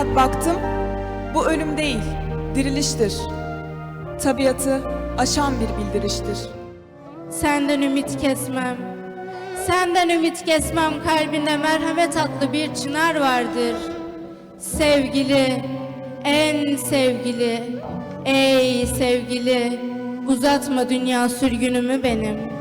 Baktım, bu ölüm değil, diriliştir. Tabiatı aşan bir bildiriştir. Senden ümit kesmem. Senden ümit kesmem kalbinde merhamet adlı bir çınar vardır. Sevgili, en sevgili, ey sevgili, uzatma dünya sürgünümü benim.